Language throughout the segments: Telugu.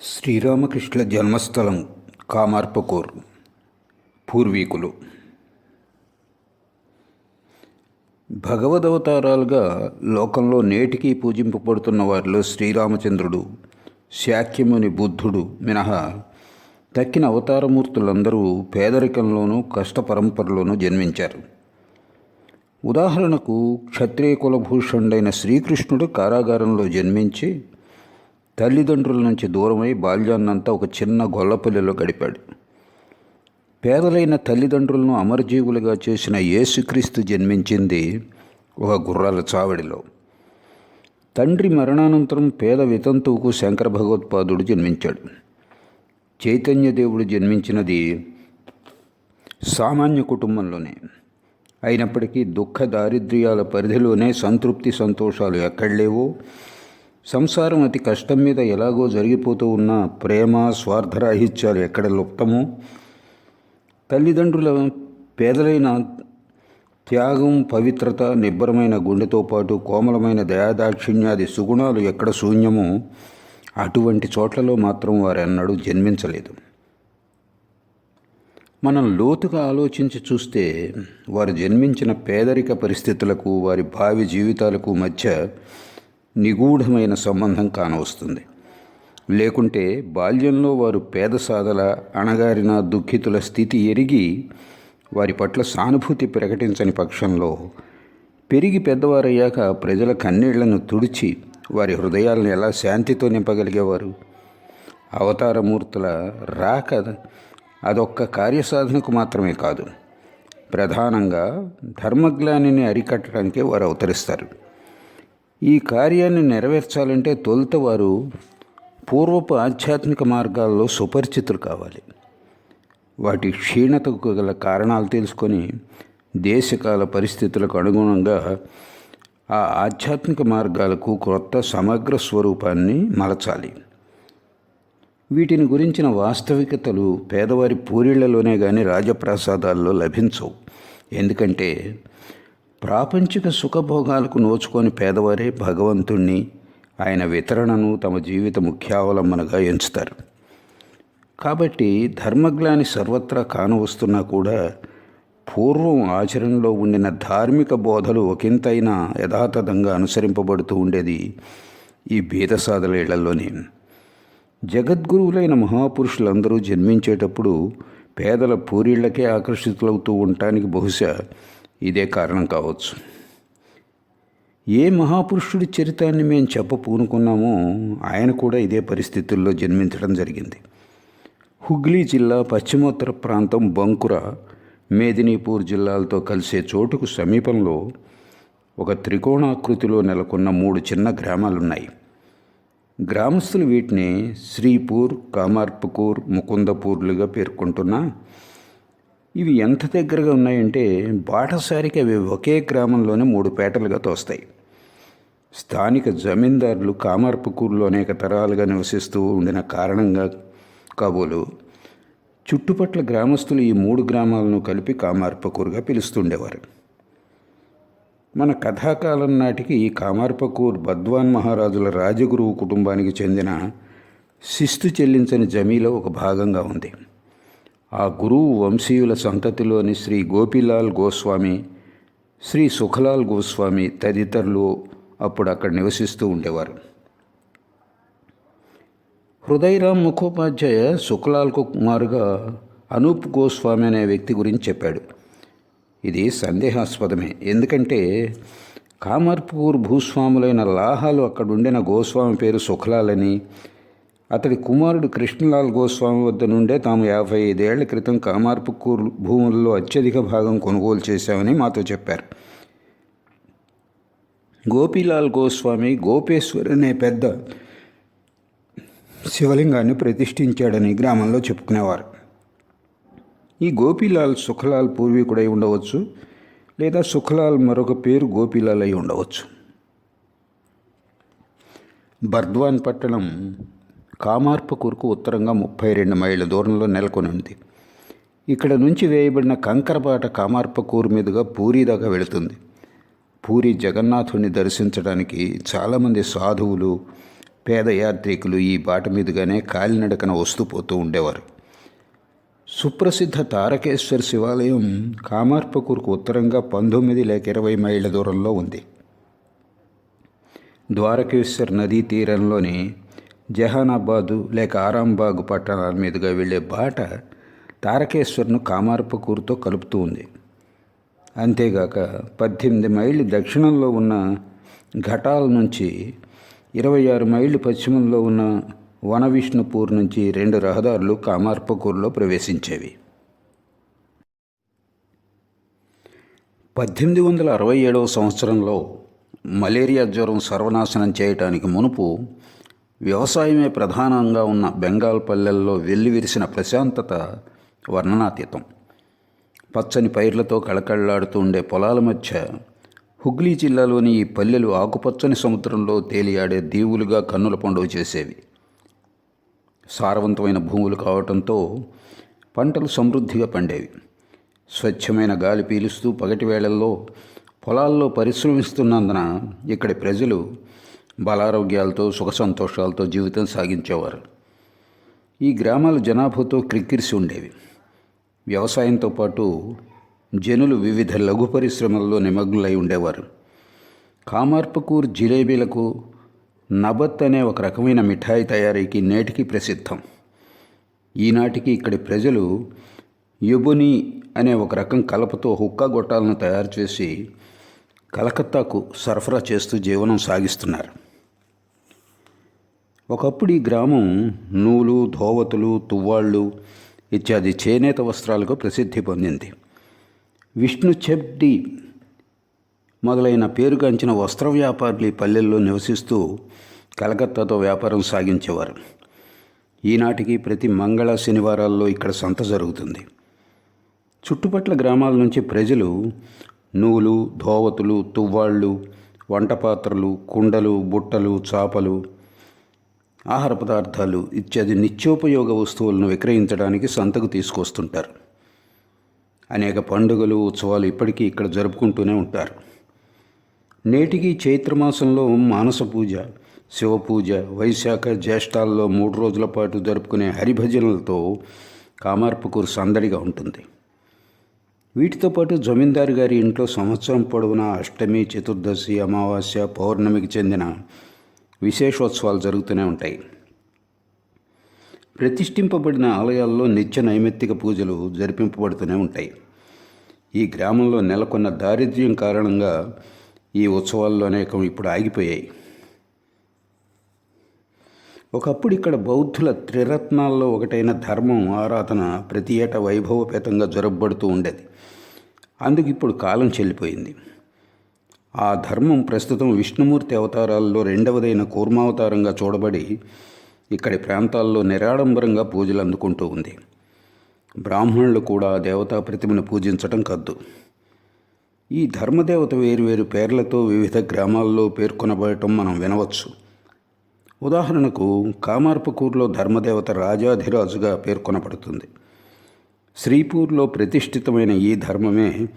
శ్రీరామకృష్ణ జన్మస్థలం కామార్పకూర్ పూర్వీకులు. భగవదవతారాలుగా లోకంలో నేటికీ పూజింపబడుతున్న వారిలో శ్రీరామచంద్రుడు శాక్యముని బుద్ధుడు మినహా తక్కిన అవతారమూర్తులందరూ పేదరికంలోనూ కష్టపరంపరలోనూ జన్మించారు. ఉదాహరణకు క్షత్రియ కులభూషణుడైన శ్రీకృష్ణుడు కారాగారంలో జన్మించి తల్లిదండ్రుల నుంచి దూరమై బాల్యాన్నంతా ఒక చిన్న గొల్లపల్లిలో గడిపాడు. పేదలైన తల్లిదండ్రులను అమరజీవులుగా చేసిన యేసుక్రీస్తు జన్మించింది ఒక గుర్రాల చావడిలో. తండ్రి మరణానంతరం పేద వితంతువుకు శంకర భగవత్పాదుడు జన్మించాడు. చైతన్యదేవుడు జన్మించినది సామాన్య కుటుంబంలోనే. అయినప్పటికీ దుఃఖ దారిద్ర్యాల పరిధిలోనే సంతృప్తి సంతోషాలు ఎక్కడలేవో. సంసారం అతి కష్టం మీద ఎలాగో జరిగిపోతూ ఉన్న ప్రేమ స్వార్థరాహిత్యాలు ఎక్కడ లుప్తమో తల్లిదండ్రుల పేదలైన త్యాగం పవిత్రత నిబ్బరమైన గుండెతో పాటు కోమలమైన దయాదాక్షిణ్యాది సుగుణాలు ఎక్కడ శూన్యమో అటువంటి చోట్లలో మాత్రం వారెన్నడూ జన్మించలేదు. మనం లోతుగా ఆలోచించి చూస్తే వారు జన్మించిన పేదరిక పరిస్థితులకు వారి భావి జీవితాలకు మధ్య నిగూఢమైన సంబంధం కానవస్తుంది. లేకుంటే బాల్యంలో వారు పేద సాధల అణగారిన దుఃఖితుల స్థితి ఎరిగి వారి పట్ల సానుభూతి ప్రకటించని పక్షంలో పెరిగి పెద్దవారయ్యాక ప్రజల కన్నీళ్ళను తుడిచి వారి హృదయాలను ఎలా శాంతితో నింపగలిగేవారు? అవతారమూర్తుల రాక అదొక్క కార్యసాధనకు మాత్రమే కాదు. ప్రధానంగా ధర్మగ్లానిని అరికట్టడానికే వారు అవతరిస్తారు. ఈ కార్యాన్ని నెరవేర్చాలంటే తొలుత వారు పూర్వపు ఆధ్యాత్మిక మార్గాల్లో సుపరిచితులు కావాలి. వాటి క్షీణతకు గల కారణాలు తెలుసుకొని దేశకాల పరిస్థితులకు అనుగుణంగా ఆ ఆధ్యాత్మిక మార్గాలకు క్రొత్త సమగ్ర స్వరూపాన్ని మలచాలి. వీటిని గురించిన వాస్తవికతలు పేదవారి పూరిళ్ళలోనే కానీ రాజప్రాసాదాల్లో లభించవు. ఎందుకంటే ప్రాపంచిక సుఖభోగాలకు నోచుకొని పేదవారే భగవంతుణ్ణి ఆయన వితరణను తమ జీవిత ముఖ్యావలంబనగా ఎంచుతారు. కాబట్టి ధర్మగ్లాని సర్వత్రా కానవస్తున్నా కూడా పూర్వం ఆచరణలో ఉండిన ధార్మిక బోధలు ఒకంతైనా యథాతథంగా అనుసరింపబడుతూ ఉండేది ఈ భేదసాదల ఇళ్ళలోనే. జగద్గురువులైన మహాపురుషులందరూ జన్మించేటప్పుడు పేదల పూరిళ్ళకే ఆకర్షితులవుతూ ఉండటానికి బహుశా ఇదే కారణం కావచ్చు. ఏ మహాపురుషుడి చరితాన్ని మేము చెప్ప పూనుకున్నామో ఆయన కూడా ఇదే పరిస్థితుల్లో జన్మించడం జరిగింది. హుగ్లీ జిల్లా పశ్చిమోత్తర ప్రాంతం బంకుర మేదినీపూర్ జిల్లాలతో కలిసే చోటుకు సమీపంలో ఒక త్రికోణాకృతిలో నెలకొన్న మూడు చిన్న గ్రామాలున్నాయి. గ్రామస్తులు వీటిని శ్రీపూర్ కామార్పుకూర్ ముకుందపూర్లుగా పేర్కొంటున్నా ఇవి ఎంత దగ్గరగా ఉన్నాయంటే బాటసారికి అవి ఒకే గ్రామంలోనే మూడు పేటలుగా తోస్తాయి. స్థానిక జమీందారులు కామార్పకూరులో అనేక తరాలుగా నివసిస్తూ ఉండిన కారణంగా కాబోలు చుట్టుపట్ల గ్రామస్తులు ఈ మూడు గ్రామాలను కలిపి కామార్పకూరుగా పిలుస్తుండేవారు. మన కథాకాలం నాటికి ఈ కామార్పకూర్ బద్వాన్ మహారాజుల రాజగురువు కుటుంబానికి చెందిన శిస్తు చెల్లించని జమీలో ఒక భాగంగా ఉంది. ఆ గురువు వంశీయుల సంతతిలోని శ్రీ గోపిలాల్ గోస్వామి శ్రీ సుఖలాల్ గోస్వామి తదితరులు అప్పుడు అక్కడ నివసిస్తూ ఉండేవారు. హృదయరామ్ ముఖోపాధ్యాయ సుఖలాల్ కుమారుగా అనూప్ గోస్వామి అనే వ్యక్తి గురించి చెప్పాడు. ఇది సందేహాస్పదమే. ఎందుకంటే కామర్పూర్ భూస్వాములైన లాహాలు అక్కడుండిన గోస్వామి పేరు సుఖలాలని అతడి కుమారుడు కృష్ణలాల్ గోస్వామి వద్ద నుండే తాము యాభై ఐదేళ్ళ క్రితం కామార్పుకూర్ భూముల్లో అత్యధిక భాగం కొనుగోలు చేశామని మాతో చెప్పారు. గోపీలాల్ గోస్వామి గోపేశ్వర్ అనే పెద్ద శివలింగాన్ని ప్రతిష్ఠించాడని గ్రామంలో చెప్పుకునేవారు. ఈ గోపీలాల్ సుఖలాల్ పూర్వీకుడై ఉండవచ్చు లేదా సుఖలాల్ మరొక పేరు గోపీలాల్ అయి ఉండవచ్చు. బర్ద్వాన్ పట్టణం కామార్పకూరుకు ఉత్తరంగా ముప్పై రెండు మైళ్ళ దూరంలో నెలకొని ఉంది ఇక్కడ నుంచి వేయబడిన కంకరపాట కామార్పకూరు మీదుగా పూరి దాకా వెళుతుంది. పూరి జగన్నాథుడిని దర్శించడానికి చాలామంది సాధువులు పేద యాత్రికులు ఈ బాట మీదుగానే కాలినడకన వస్తూ పోతూ ఉండేవారు. సుప్రసిద్ధ తారకేశ్వర శివాలయం కామార్పకూరుకు ఉత్తరంగా పంతొమ్మిది లేక ఇరవై మైళ్ళ దూరంలో ఉంది. ద్వారకేశ్వర్ నదీ తీరంలోని జహానాబాదు లేక ఆరాంబాగ్ పట్టణాల మీదుగా వెళ్ళే బాట తారకేశ్వర్ను కామార్పకూరుతో కలుపుతూ ఉంది. అంతేగాక పద్దెనిమిది మైళ్ళు దక్షిణంలో ఉన్న ఘటాల నుంచి ఇరవై ఆరు మైళ్ళు పశ్చిమంలో ఉన్న వన విష్ణుపూర్ నుంచి రెండు రహదారులు కామార్పకూర్లో ప్రవేశించేవి. పద్దెనిమిది వందల అరవై ఏడవ సంవత్సరంలో మలేరియా జ్వరం సర్వనాశనం చేయటానికి మునుపు వ్యవసాయమే ప్రధానంగా ఉన్న బెంగాల్ పల్లెల్లో వెల్లివిరిసిన ప్రశాంతత వర్ణనాతీతం. పచ్చని పైర్లతో కళకళలాడుతూ ఉండే పొలాల మధ్య హుగ్లీ జిల్లాలోని ఈ పల్లెలు ఆకుపచ్చని సముద్రంలో తేలియాడే దీవులుగా కన్నుల పండుగ చేసేవి. సారవంతమైన భూములు కావటంతో పంటలు సమృద్ధిగా పండేవి. స్వచ్ఛమైన గాలి పీలుస్తూ పగటి వేళల్లో పొలాల్లో పరిశ్రమిస్తున్నందున ఇక్కడి ప్రజలు బలారోగ్యాలతో సుఖ సంతోషాలతో జీవితం సాగించేవారు. ఈ గ్రామాల జనాభాతో క్రిక్కిరిసి ఉండేవి. వ్యవసాయంతో పాటు జనులు వివిధ లఘు పరిశ్రమల్లో నిమగ్నులై ఉండేవారు. కామార్పకూర్ జిలేబీలకు నబత్ అనే ఒక రకమైన మిఠాయి తయారీకి నేటికి ప్రసిద్ధం. ఈనాటికి ఇక్కడి ప్రజలు యుబుని అనే ఒక రకం కలపతో హుక్కా గొట్టాలను తయారు చేసి కలకత్తాకు సరఫరా చేస్తూ జీవనం సాగిస్తున్నారు. ఒకప్పుడు ఈ గ్రామం నూలు ధోవతులు తువ్వాళ్ళు ఇత్యాది చేనేత వస్త్రాలకు ప్రసిద్ధి పొందింది. విష్ణు చెప్డి మొదలైన పేరుగాంచిన వస్త్ర వ్యాపారులు ఈ పల్లెల్లో నివసిస్తూ కలకత్తాతో వ్యాపారం సాగించేవారు. ఈనాటికి ప్రతి మంగళ శనివారాల్లో ఇక్కడ సంత జరుగుతుంది. చుట్టుపట్ల గ్రామాల నుంచి ప్రజలు నూలు ధోవతులు తువ్వాళ్ళు వంట పాత్రలు కుండలు బుట్టలు చాపలు ఆహార పదార్థాలు ఇత్యాది నిత్యోపయోగ వస్తువులను విక్రయించడానికి సంతకు తీసుకొస్తుంటారు. అనేక పండుగలు ఉత్సవాలు ఇప్పటికీ ఇక్కడ జరుపుకుంటూనే ఉంటారు. నేటికి చైత్రమాసంలో మానస పూజ శివపూజ వైశాఖ జ్యేష్ఠాల్లో మూడు రోజుల పాటు జరుపుకునే హరిభజనలతో కామార్పుకూరు సందడిగా ఉంటుంది. వీటితో పాటు జమీందారు గారి ఇంట్లో సంవత్సరం పొడవునా అష్టమి చతుర్దశి అమావాస్య పౌర్ణమికి చెందిన విశేషోత్సవాలు జరుగుతూనే ఉంటాయి. ప్రతిష్ఠింపబడిన ఆలయాల్లో నిత్య నైమిత్తిక పూజలు జరిపింపబడుతూనే ఉంటాయి. ఈ గ్రామంలో నెలకొన్న దారిద్ర్యం కారణంగా ఈ ఉత్సవాల్లో అనేకం ఇప్పుడు ఆగిపోయాయి. ఒకప్పుడు ఇక్కడ బౌద్ధుల త్రిరత్నాల్లో ఒకటైన ధర్మం ఆరాధన ప్రతి ఏటా వైభవపేతంగా జరపబడుతూ ఉండేది. అందుకు ఇప్పుడు కాలం చెల్లిపోయింది. ఆ ధర్మం ప్రస్తుతం విష్ణుమూర్తి అవతారాల్లో రెండవదైన కూర్మావతారంగా చూడబడి ఇక్కడి ప్రాంతాల్లో నిరాడంబరంగా పూజలు అందుకుంటూ ఉంది. బ్రాహ్మణులు కూడా దేవతా ప్రతిమను పూజించటం కద్దు. ఈ ధర్మదేవత వేరువేరు పేర్లతో వివిధ గ్రామాల్లో పేర్కొనబడటం మనం వినవచ్చు. ఉదాహరణకు కామార్పకూర్లో ధర్మదేవత రాజాధిరాజుగా పేర్కొనబడుతుంది. శ్రీపూర్లో ప్రతిష్ఠితమైన ఈ ధర్మమే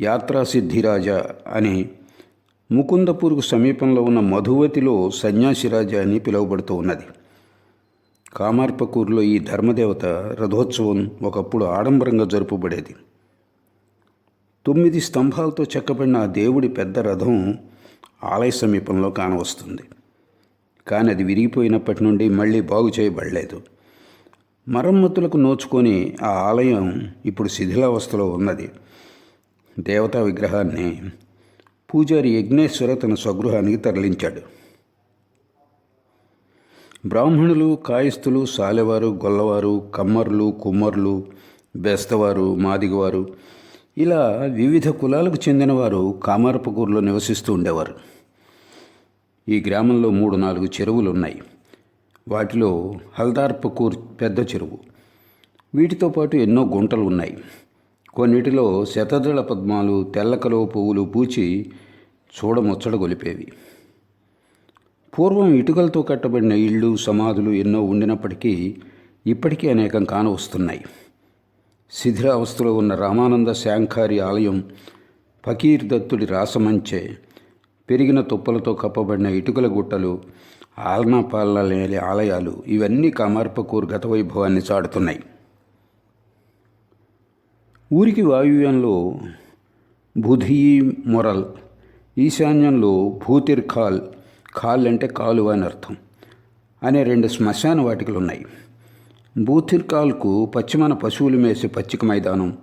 యాత్రాసిద్ధిరాజ అని ముకుందపూర్కు సమీపంలో ఉన్న మధువతిలో సన్యాసిరాజ అని పిలువబడుతూ ఉన్నది. కామార్పకూరులో ఈ ధర్మదేవత రథోత్సవం ఒకప్పుడు ఆడంబరంగా జరుపుబడేది. తొమ్మిది స్తంభాలతో చెక్కబడిన ఆ దేవుడి పెద్ద రథం ఆలయ సమీపంలో కానవస్తుంది. కానీ అది విరిగిపోయినప్పటి నుండి మళ్ళీ బాగు చేయబడలేదు. మరమ్మతులకు నోచుకొని ఆ ఆలయం ఇప్పుడు శిథిలావస్థలో ఉన్నది. దేవతా విగ్రహాన్ని పూజారి యజ్ఞేశ్వర తన స్వగృహానికి తరలించాడు. బ్రాహ్మణులు కాయస్థులు సాలెవారు గొల్లవారు కమ్మర్లు కుమ్మర్లు బెస్తవారు మాదిగవారు ఇలా వివిధ కులాలకు చెందినవారు కామారపకూరులో నివసిస్తూ ఉండేవారు. ఈ గ్రామంలో మూడు నాలుగు చెరువులు ఉన్నాయి వాటిలో హల్దార్పకూర్ పెద్ద చెరువు. వీటితో పాటు ఎన్నో గుంటలు ఉన్నాయి కొన్నిటిలో శతదళ పద్మాలు తెల్లకలో పువ్వులు పూచి చూడముచ్చట గొలిపేవి. పూర్వం ఇటుకలతో కట్టబడిన ఇళ్ళు సమాధులు ఎన్నో ఉండినప్పటికీ ఇప్పటికీ అనేకం కానవస్తున్నాయి. శిథిరావస్థలో ఉన్న రామానంద శాంఖారి ఆలయం ఫకీర్ దత్తుడి రాసమంచే పెరిగిన తుప్పలతో కప్పబడిన ఇటుకల గుట్టలు ఆలనా పాలన లేని ఆలయాలు ఇవన్నీ కామార్పకూరు గత వైభవాన్ని చాటుతున్నాయి. ఊరికి వాయువ్యంలో బుధీ మొరల్ ఈశాన్యంలో భూతిర్ ఖాల్ ఖాల్ అంటే కాలువ అని అర్థం అనే రెండు శ్మశాన వాటికలు ఉన్నాయి బూతిర్ ఖాల్కు పశ్చిమాన పశువులు మేసే పచ్చిక మైదానం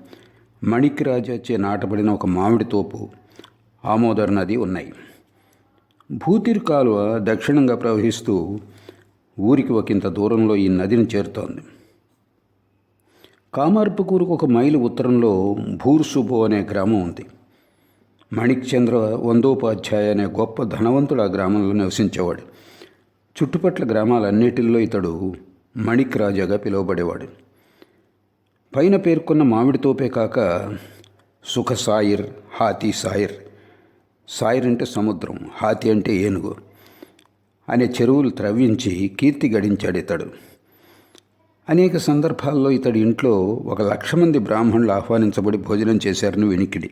మణిక్రాజాచే నాటబడిన ఒక మామిడి తోపు ఆమోదర్ నది ఉన్నాయి. భూతిర్ కాలువ దక్షిణంగా ప్రవహిస్తూ ఊరికి ఒకంత దూరంలో ఈ నదిని చేరుతోంది. కామార్పుకూరుకు ఒక మైలు ఉత్తరంలో భూర్సుబో అనే గ్రామం ఉంది. మణిక్ చంద్ర వందోపాధ్యాయ అనే గొప్ప ధనవంతుడు ఆ గ్రామంలో నివసించేవాడు. చుట్టుపట్ల గ్రామాలన్నిటిల్లో ఇతడు మణిక్ రాజాగా పిలువబడేవాడు. పైన పేర్కొన్న మామిడి తోపే కాక సుఖ సాయిర్ హాతీ సాయిర్. సాయిర్ అంటే సముద్రం హాతి అంటే ఏనుగు అనే చెరువులు త్రవ్వించి కీర్తి గడించాడు ఇతడు. అనేక సందర్భాల్లో ఇతడి ఇంట్లో ఒక లక్ష మంది బ్రాహ్మణులు ఆహ్వానించబడి భోజనం చేశారని వినికిడి.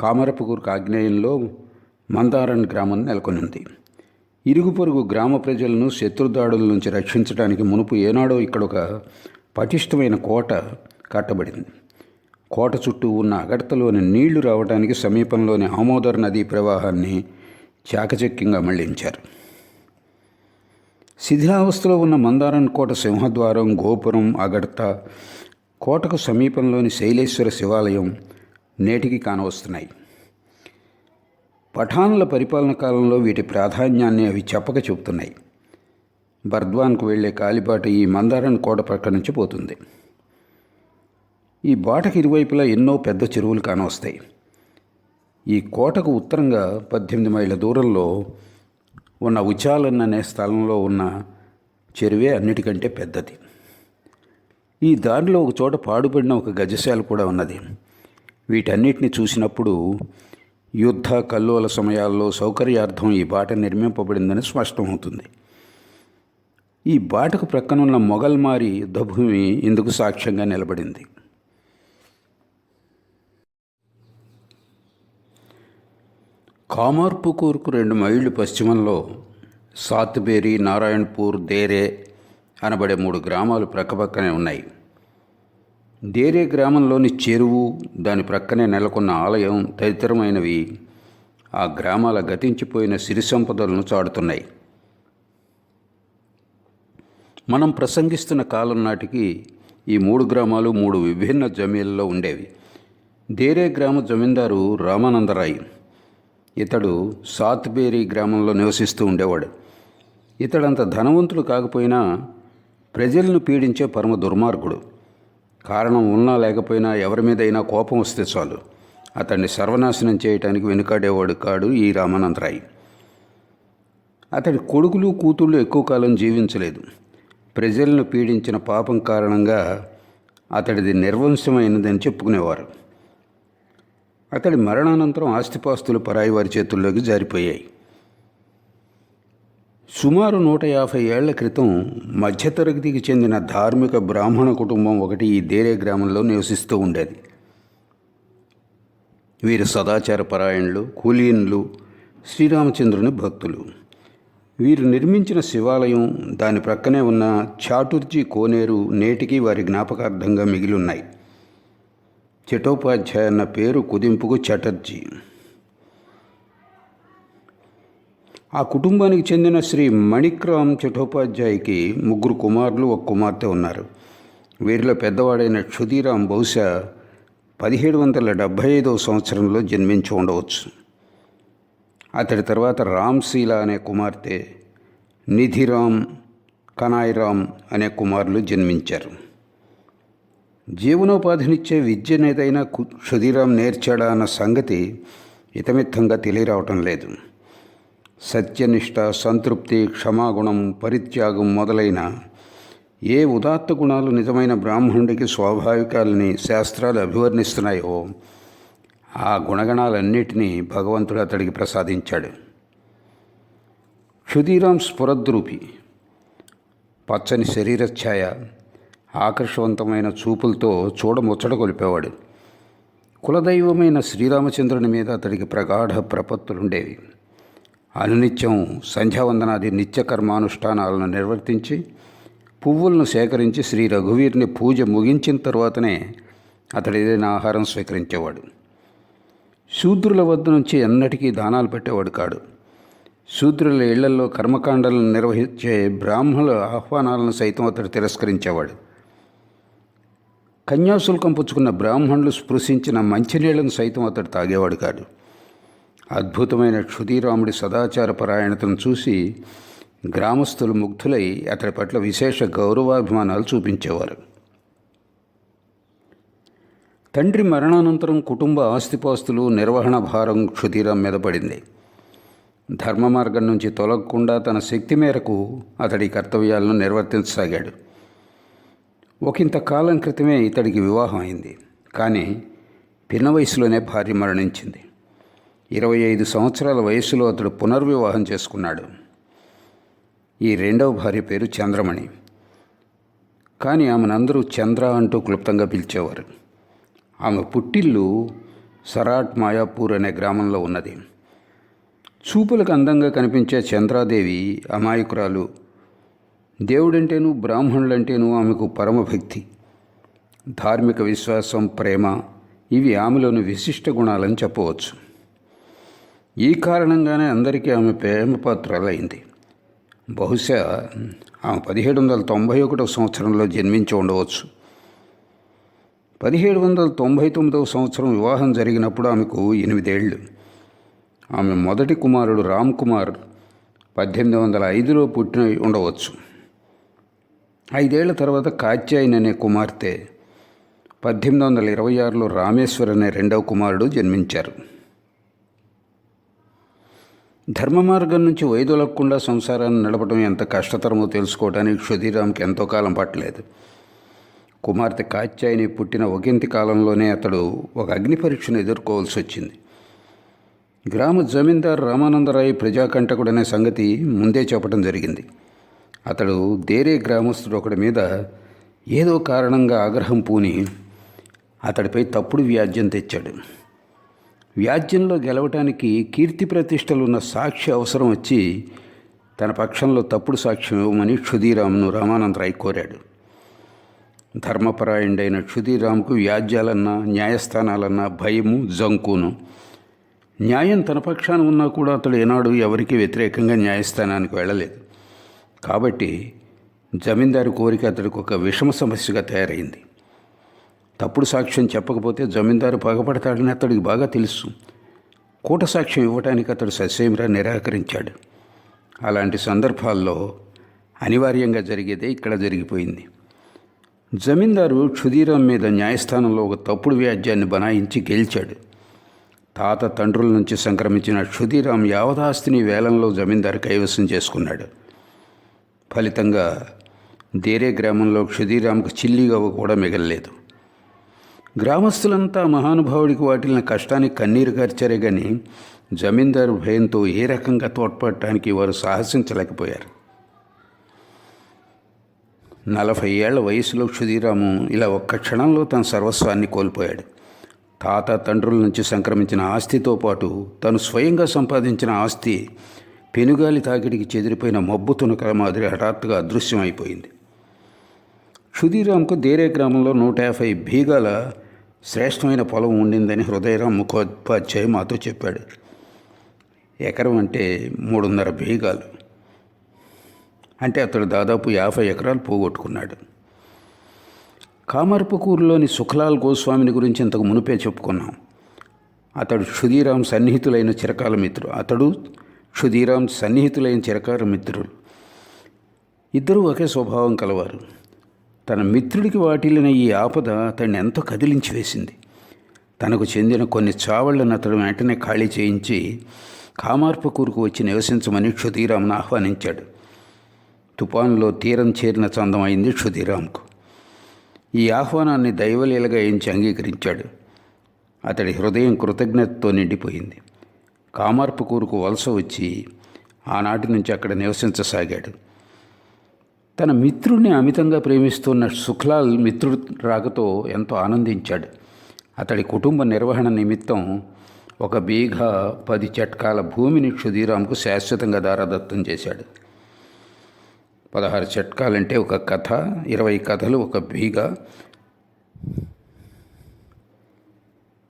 కామరపుకూరు ఆగ్నేయంలో మందారన్ గ్రామం నెలకొనింది. ఇరుగు పొరుగు గ్రామ ప్రజలను శత్రుదాడుల నుంచి రక్షించడానికి మునుపు ఏనాడో ఇక్కడ ఒక పటిష్టమైన కోట కట్టబడింది. కోట చుట్టూ ఉన్న అగడతలోని నీళ్ళు రావడానికి సమీపంలోని ఆమోదర్ నదీ ప్రవాహాన్ని చాకచక్యంగా మళ్ళించారు. శిథిలావస్థలో ఉన్న మందారన్ కోట సింహద్వారం గోపురం అగడత కోటకు సమీపంలోని శైలేశ్వర శివాలయం నేటికి కానవస్తున్నాయి. పఠానుల పరిపాలన కాలంలో వీటి ప్రాధాన్యాన్ని అవి చెప్పక చెబుతున్నాయి. బర్ద్వాన్కు వెళ్ళే కాలిబాట ఈ మందారన్ కోట పక్క నుంచి పోతుంది. ఈ బాటకు ఇరువైపులా ఎన్నో పెద్ద చెరువులు కానవస్తాయి. ఈ కోటకు ఉత్తరంగా పద్దెనిమిది మైళ్ళ దూరంలో ఉన్న ఉచాలన్ అనే స్థలంలో ఉన్న చెరువే అన్నిటికంటే పెద్దది. ఈ దారిలో ఒక చోట పాడుపడిన ఒక గజశాల కూడా ఉన్నది. వీటన్నిటిని చూసినప్పుడు యుద్ధ కల్లోల సమయాల్లో సౌకర్యార్థం ఈ బాట నిర్మింపబడిందని స్పష్టమవుతుంది ఈ బాటకు ప్రక్కనున్న మొగల్మారి యుద్ధభూమి ఇందుకు సాక్ష్యంగా నిలబడింది. కామార్పుకూర్కు రెండు మైళ్ళు పశ్చిమంలో సాత్బేరి నారాయణపూర్ దేరే అనబడే మూడు గ్రామాలు ప్రక్కపక్కనే ఉన్నాయి. దేరే గ్రామంలోని చెరువు దాని ప్రక్కనే నెలకొన్న ఆలయం తదితరమైనవి ఆ గ్రామాల గతించిపోయిన సిరి సంపదలను చాటుతున్నాయి. మనం ప్రసంగిస్తున్న కాలం నాటికి ఈ మూడు గ్రామాలు మూడు విభిన్న జమీల్లో ఉండేవి. దేరే గ్రామ జమీందారు రామానందరాయ్. ఇతడు సాత్బేరి గ్రామంలో నివసిస్తూ ఉండేవాడు. ఇతడంత ధనవంతుడు కాకపోయినా ప్రజలను పీడించే పరమ దుర్మార్గుడు. కారణం ఉన్నా లేకపోయినా ఎవరి మీదైనా కోపం వస్తే చాలు. అతన్ని సర్వనాశనం చేయటానికి వెనుకాడేవాడు కాడు ఈ రామానందరాయ్ అతడి కొడుకులు కూతుళ్ళు ఎక్కువ కాలం జీవించలేదు. ప్రజలను పీడించిన పాపం కారణంగా అతడిది నిర్వంశమైనదని చెప్పుకునేవారు. అతడి మరణానంతరం ఆస్తిపాస్తులు పరాయి వారి చేతుల్లోకి జారిపోయాయి. సుమారు నూట యాభై ఏళ్ళ క్రితం మధ్యతరగతికి చెందిన ధార్మిక బ్రాహ్మణ కుటుంబం ఒకటి ఈ దేరే గ్రామంలో నివసిస్తూ ఉండేది. వీరు సదాచార పరాయణులు కూలీనులు శ్రీరామచంద్రుని భక్తులు. వీరు నిర్మించిన శివాలయం దాని ప్రక్కనే ఉన్న చాటుర్జీ కోనేరు నేటికి వారి జ్ఞాపకార్థంగా మిగిలి ఉన్నాయి. చటోపాధ్యాయ అన్న పేరు కుదింపుకు చటర్జీ. ఆ కుటుంబానికి చెందిన శ్రీ మణిక్రామ్ చటోపాధ్యాయకి ముగ్గురు కుమారులు ఒక కుమార్తె ఉన్నారు. వీరిలో పెద్దవాడైన క్షుదీరాం బహుశా పదిహేడు వందల డెబ్భై ఐదవ సంవత్సరంలో జన్మించి ఉండవచ్చు. అతడి తర్వాత రామ్శీల అనే కుమార్తె నిధిరామ్ కనాయిరామ్ అనే కుమారులు జన్మించారు. జీవనోపాధినిచ్చే విద్యనేదైనా క్షుదీరాం నేర్చాడా అన్న సంగతి ఇతమిత్తంగా తెలియరావటం లేదు. సత్యనిష్ట సంతృప్తి క్షమాగుణం పరిత్యాగం మొదలైన ఏ ఉదాత్త గుణాలు నిజమైన బ్రాహ్మణుడికి స్వాభావికాలని శాస్త్రాలు అభివర్ణిస్తున్నాయో ఆ గుణగణాలన్నిటినీ భగవంతుడు అతడికి ప్రసాదించాడు. క్షుదీరాం స్ఫురద్రూపి పచ్చని శరీరఛాయ ఆకర్షవంతమైన చూపులతో చూడముచ్చట కొలిపేవాడు. కులదైవమైన శ్రీరామచంద్రుని మీద అతడికి ప్రగాఢ ప్రపత్తులుండేవి. అనునిత్యం సంధ్యావందనాది నిత్య కర్మానుష్ఠానాలను నిర్వర్తించి పువ్వులను సేకరించి శ్రీ రఘువీర్ని పూజ ముగించిన తర్వాతనే అతడిదైన ఏదైనా ఆహారం స్వీకరించేవాడు. శూద్రుల వద్ద నుంచి ఎన్నటికీ దానాలు పెట్టేవాడు కాడు. శూద్రుల ఇళ్ళలో కర్మకాండాలను నిర్వహించే బ్రాహ్మణుల ఆహ్వానాలను సైతం అతడు తిరస్కరించేవాడు. కన్యాశుల్కం పుచ్చుకున్న బ్రాహ్మణులు స్పృశించిన మంచినీళ్ళను సైతం అతడు తాగేవాడు కాడు. అద్భుతమైన క్షుదీరాముడి సదాచార పరాయణతను చూసి గ్రామస్తులు ముగ్ధులై అతడి పట్ల విశేష గౌరవాభిమానాలు చూపించేవారు. తండ్రి మరణానంతరం కుటుంబ ఆస్తిపాస్తులు నిర్వహణ భారం క్షుతీరం మీద పడింది. ధర్మ మార్గం నుంచి తొలగకుండా తన శక్తి మేరకు అతడి కర్తవ్యాలను నిర్వర్తించసాగాడు. ఒకంత కాలం క్రితమే ఇతడికి వివాహం అయింది. కానీ పిన్న వయసులోనే భార్య మరణించింది. ఇరవై ఐదు సంవత్సరాల వయసులో అతడు పునర్వివాహం చేసుకున్నాడు. ఈ రెండవ భార్య పేరు చంద్రమణి. కానీ ఆమెనందరూ చంద్ర అంటూ క్లుప్తంగా పిలిచేవారు. ఆమె పుట్టిల్లు సరాట్ మాయాపూర్ అనే గ్రామంలో ఉన్నది. చూపులకు అందంగా కనిపించే చంద్రాదేవి అమాయకురాలు దేవుడంటేను బ్రాహ్మణులంటేను ఆమెకు పరమభక్తి. ధార్మిక విశ్వాసం ప్రేమ ఇవి ఆమెలోని విశిష్ట గుణాలని చెప్పవచ్చు. ఈ కారణంగానే అందరికీ ఆమె ప్రేమపాత్రలైంది బహుశా ఆమె పదిహేడు వందల తొంభై ఒకటవ సంవత్సరంలో జన్మించి ఉండవచ్చు. పదిహేడు వందల తొంభై తొమ్మిదవ సంవత్సరం వివాహం జరిగినప్పుడు ఆమెకు ఎనిమిదేళ్ళు. ఆమె మొదటి కుమారుడు రామ్ కుమార్ పద్దెనిమిది వందల ఐదులో పుట్టిన ఉండవచ్చు. ఐదేళ్ళ తర్వాత కాత్యాయన్ అనే కుమార్తె పద్దెనిమిది వందల ఇరవై ఆరులో రామేశ్వర్ అనే రెండవ కుమారుడు జన్మించారు. ధర్మ మార్గం నుంచి వైదొలగకుండా సంసారాన్ని నడపడం ఎంత కష్టతరమో తెలుసుకోవడానికి క్షుదీరామ్కి ఎంతో కాలం పట్టలేదు. కుమార్తె కాత్యాయని పుట్టిన ఒకంతి కాలంలోనే అతడు ఒక అగ్ని పరీక్షను ఎదుర్కోవాల్సి వచ్చింది. గ్రామ జమీందార్ రామానందరాయ్ ప్రజాకంటకుడనే సంగతి ముందే చెప్పడం జరిగింది. అతడు దేరే గ్రామస్తుడు ఒకడి మీద ఏదో కారణంగా ఆగ్రహం పూని అతడిపై తప్పుడు వ్యాజ్యం తెచ్చాడు. వ్యాజ్యంలో గెలవటానికి కీర్తి ప్రతిష్టలున్న సాక్షి అవసరం వచ్చి తన పక్షంలో తప్పుడు సాక్ష్యం ఇవ్వమని క్షుదీరామ్ను రామానందరాయ్ కోరాడు. ధర్మపరాయణుడైన క్షుదీరామ్కు వ్యాజ్యాలన్నా న్యాయస్థానాలన్నా భయము జంకును. న్యాయం తన పక్షాన ఉన్నా కూడా అతడు ఏనాడు ఎవరికీ వ్యతిరేకంగా న్యాయస్థానానికి వెళ్ళలేదు. కాబట్టి జమీందారు కోరిక అతడికి ఒక విషమ సమస్యగా తయారైంది. తప్పుడు సాక్ష్యం చెప్పకపోతే జమీందారు పగపడతాడని అతడికి బాగా తెలుసు. కూట సాక్ష్యం ఇవ్వటానికి అతడు ససేమిరా నిరాకరించాడు. అలాంటి సందర్భాల్లో అనివార్యంగా జరిగేదే ఇక్కడ జరిగిపోయింది. జమీందారు క్షుదీరం మీద న్యాయస్థానంలో ఒక తప్పుడు వ్యాజ్యాన్ని బనాయించి గెలిచాడు. తాత తండ్రుల నుంచి సంక్రమించిన క్షుదీరాం యావదాస్తిని వేలంలో జమీందారు కైవసం చేసుకున్నాడు. ఫలితంగా దేరే గ్రామంలో క్షుదీరాంకు చిల్లిగవ్వ కూడా మిగలలేదు. గ్రామస్తులంతా మహానుభావుడికి వాటిల్ని కష్టానికి కన్నీరు కార్చారే కానీ జమీందారు భయంతో ఏ రకంగా తోడ్పడటానికి వారు సాహసించలేకపోయారు. నలభై ఏళ్ళ వయసులో క్షుదీరాము ఇలా ఒక్క క్షణంలో తన సర్వస్వాన్ని కోల్పోయాడు. తాత తండ్రుల నుంచి సంక్రమించిన ఆస్తితో పాటు తను స్వయంగా సంపాదించిన ఆస్తి పెనుగాలి తాకిడికి చెదిరిపోయిన మబ్బు తునకల మాదిరి హఠాత్తుగా అదృశ్యమైపోయింది. క్షుదీరాంకు దేరే గ్రామంలో నూట యాభై బీగాల శ్రేష్టమైన పొలం ఉండిందని హృదయరాం ముఖోపాధ్యాయ మాతో చెప్పాడు. ఎకరం అంటే మూడున్నర బీగాలు. అంటే అతడు దాదాపు యాభై ఎకరాలు పోగొట్టుకున్నాడు. కామర్పకూరులోని సుఖలాల్ గోస్వామిని గురించి ఇంతకు మునిపే చెప్పుకున్నాం. అతడు క్షుదీరాం సన్నిహితులైన చిరకాల మిత్రుడు. అతడు క్షుదీరాం సన్నిహితులైన చిరకార మిత్రులు. ఇద్దరూ ఒకే స్వభావం కలవారు. తన మిత్రుడికి వాటిల్లిన ఈ ఆపద అతన్ని ఎంతో కదిలించి వేసింది. తనకు చెందిన కొన్ని చావళ్ళను అతడు వెంటనే ఖాళీ చేయించి కామార్పకూరుకు వచ్చి నివసించమని క్షుధీరామ్ను ఆహ్వానించాడు. తుపాన్లో తీరం చేరిన చందం అయింది ఈ ఆహ్వానాన్ని దైవలీలగా ఎంచి అంగీకరించాడు. అతడి హృదయం కృతజ్ఞతతో నిండిపోయింది. కామార్పుకూరుకు వలస వచ్చి ఆనాటి నుంచి అక్కడ నివసించసాగాడు. తన మిత్రుడిని అమితంగా ప్రేమిస్తున్న సుఖ్లాల్ మిత్రుడు రాకతో ఎంతో ఆనందించాడు. అతడి కుటుంబ నిర్వహణ నిమిత్తం ఒక బీఘ పది చట్కాల భూమిని క్షుదీరాంకు శాశ్వతంగా దారాదత్తం చేశాడు. పదహారు చట్కాలంటే ఒక కథ ఇరవై కథలు ఒక బీఘ